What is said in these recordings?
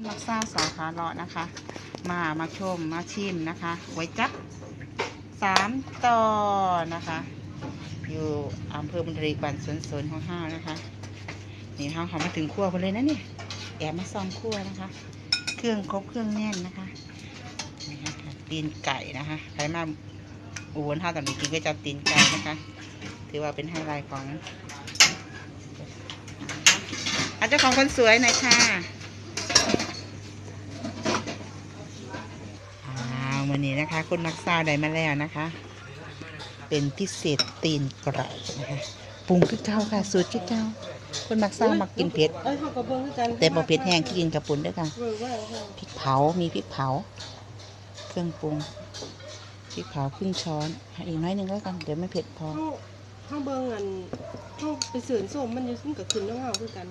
คนมักซ่าสาขาเลาะนะคะ มามาชมมาชิมนะคะไว้จับสามต่อนะคะ อยู่อำเภอบุญทรีบันสวนสวนของห้านะคะนี่ห้าเขามาถึงครัวไปเลยนะนี่แอบมาซอมครัวนะคะ เครื่องครบเครื่องแน่นนะคะนี่ค่ะตีนไก่นะคะใครมาอุบลท่าตอนนี้กินก็จะตีนไก่นะคะ ถือว่าเป็นไฮไลท์ของอาเจ้าของคนสวยหน่อยค่ะ อ้าววันนี้นะคะ คุณมักซาวได้มาแล้วนะคะ เป็นพิเศษตีนไก่นะคะปรุงคือเก้าค่ะ สูตรคือเก้าคุณมักซาวมักกินเผ็ดเอ้ยเขาก็เบิ่งคือกันแต่บ่เผ็ดแห้งที่กินกับปุ่นด้วยค่ะเบิ่งว่าเขาพริกเผา มีพริกเผา เครื่องปรุงพริกเผาครึ่งช้อนให้อีกน้อยหนึงแล้วกัน เดี๋ยวไม่เผ็ดพอ เขาเขาเบิ่งอันเขาไปเสือนส้มมันอยู่ซึ่งกับขึ้นน้ำเฮาคือกัน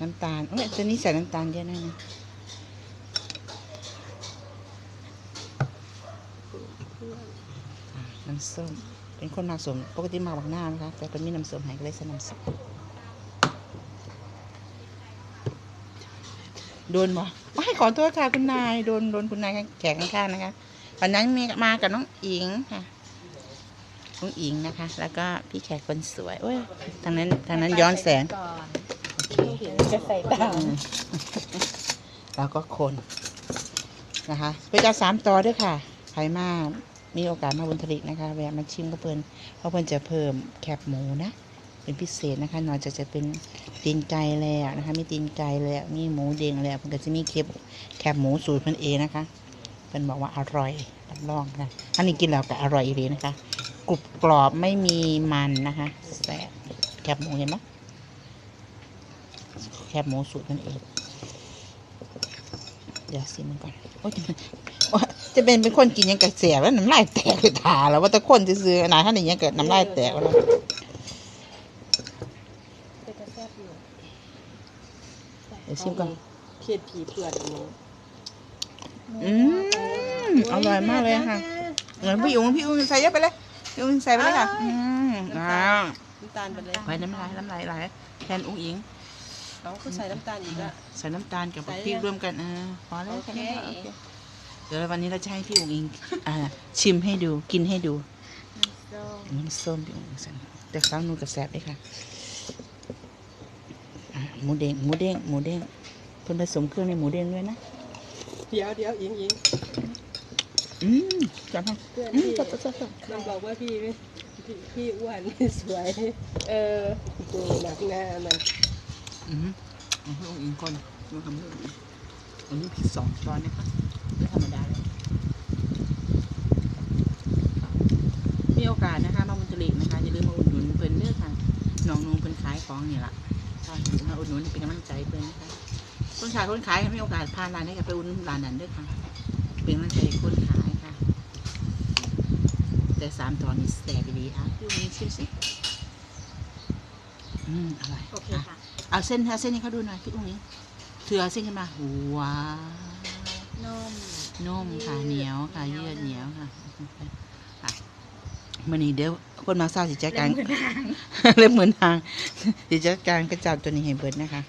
น้ำตาลเอ้ยตัวนี้ใส่น้ำตาลเยอะหน่อยนะ อะน้ำส้ม เป็นคนมักสมปกติมักบักหน้านะคะ แต่คนมีน้ำส้มให้ก็เลยใส่น้ำส้มโดนบ่ไม่ขอโทษค่ะคุณนาย โดนโดนคุณนายแขกข้างๆนะคะวันนั้นมีมากับน้องอิงค่ะน้องอิงนะคะ แล้วก็พี่แขกคนสวยโอ้ยทางนั้นทางนั้นย้อนแสงจะใส่ตามแล้วก็คนนะคะไปจัดสามต่อด้วยค่ะ ใครมามีโอกาสมาบุญทลิกนะคะแวะมาชิมก็เพิ่นเพราะเพิ่นจะเพิ่มแคบหมูนะ เป็นพิเศษนะคะนอกจากจะเป็นตีนไก่แล้วนะคะ มีตีนไก่แล้วมีหมูเด้งแล้วเพิ่นก็จะมีเคบแคบหมูสูตรเพิ่นเองนะคะเพิ่นบอกว่าอร่อยรับรองค่ะอันนี้กินแล้วก็อร่อยอีหลีนะคะกรุบกรอบไม่มีมันนะคะแซ่บแคบหมูเห็นไหมแคบหมูสูตรนั่นเอง เดี๋ยวซิมันก่อนโอ้ยจะเป็นโอ๊ยจะเป็นเป็นคนกินหยังกระเสียแล้วน้ำลายแตกเลยถาแล้วว่าแตะคนจะซื้อๆนะถ้าอย่างเงี้ยเกิดน้ำลายแตกแล้วเป็นกระแซบอยู่เดี๋ยวชิมก่อนเขียดผีเผือดอันนี้อืมอร่อยมากเลยค่ะเหมือนพี่อุ้งพี่อุ้งใส่เยอะไปเลยพี่อุ้งใส่ไปเลยค่ะอืมอ้าวน้ำตาลไปเลยไปน้ำลายน้ำลายไหลแทนอุ้งอิง เขาก็ใส่น้ำตาลอีกอะ ใส่น้ำตาลกับใส่พริกยังรวมกันอ่าพอแล้วโอเคแค่นี้พอโอเคเดี๋ยววันนี้เราจะให้พี่อุ้งอิงอ่าชิมให้ดูกินให้ดูน้ำส้มพี่อุ้งสันแต่ครั้งนู้นกับแซ่บเลยค่ะอะหมูเด้งหมูเด้งหมูเด้งเพิ่นผสมเครื่องในหมูเด้งด้วยนะเดี๋ยวเดี๋ยวอิงอิงอืมจับมาเพื่อนอืมพี่จับจับจับจับมันบอกว่าพี่ไม่พี่พี่อ้วนไม่สวย เออดูหนักหน้ามัน อืมเอาให้องค์อิงก่อนมาทำให้องค์อิงอันนี้พริกสองช้อนนะคะไม่ธรรมดาเลยมีโอกาสนะคะมาบุญจริกนะคะอย่าลืมมาอุดหนุนเพิ่นเด้อค่ะน้องนุ่งเพิ่นขายของนี่ล่ะถ้ามาอุดหนุนเป็นกำลังใจเพิ่นนะคะคนขายคนขายมีโอกาสพาร้านให้กับไปอุดหนุนร้านนั้นด้อค่ะ เป็นกำลังใจคนขายค่ะ แต่สามตอนนี้แสบดีค่ะพี่วันนี้ชิมสิอืมอร่อยโอเคค่ะ เอาเส้นเอาเส้นให้เขาดูหน่อยพี่อุ้งอิงเถือเอาเส้นขึ้นมาว้าวนมนุ่มค่ะเหนียวค่ะเยือกเหนียวค่ะค่ะมันนี้เดี๋ยวคนมาเศร้าสิจัดการเล่มเหมือนทางสิจัดการกระจับตัวนี้ให้เบิดนะคะ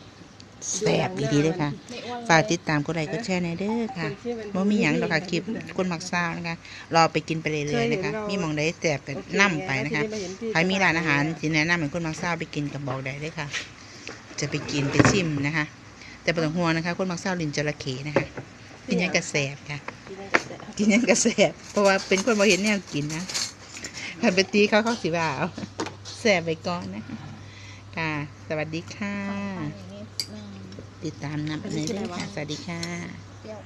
แซ่บดีๆเลยค่ะไม่อ้วนฝากติดตามกดไลค์กดแชร์ในอยเด้อค่ะบ่มีหยังดอกค่ะคลิปคนมักเศร้านะคะ รอไปกินไปเรื่อยๆนะคะ มีหมองได้แซ่บกันนํไปนะคะ ใครมีร้านอาหารที่แนะนำให้คนมักเศร้าไปกินกับบอกได้เลยค่ะ จะไปกินไปชิมนะคะ แต่ปต้องห่วงนะคะ คนมักเศร้าลินจระเข้นะคะกินหยังกระแสบค่ะกินหยังกระแสบเพราะว่าเป็นคนบ่เห็นแนวกินนะคันไปตีเขาเขาสิว่าเอาแสบไปก่อนนะคะค่ะ สวัสดีค่ะ ติดตามนำไปเรื่อยๆค่ะสวัสดีค่ะเปรี้ยว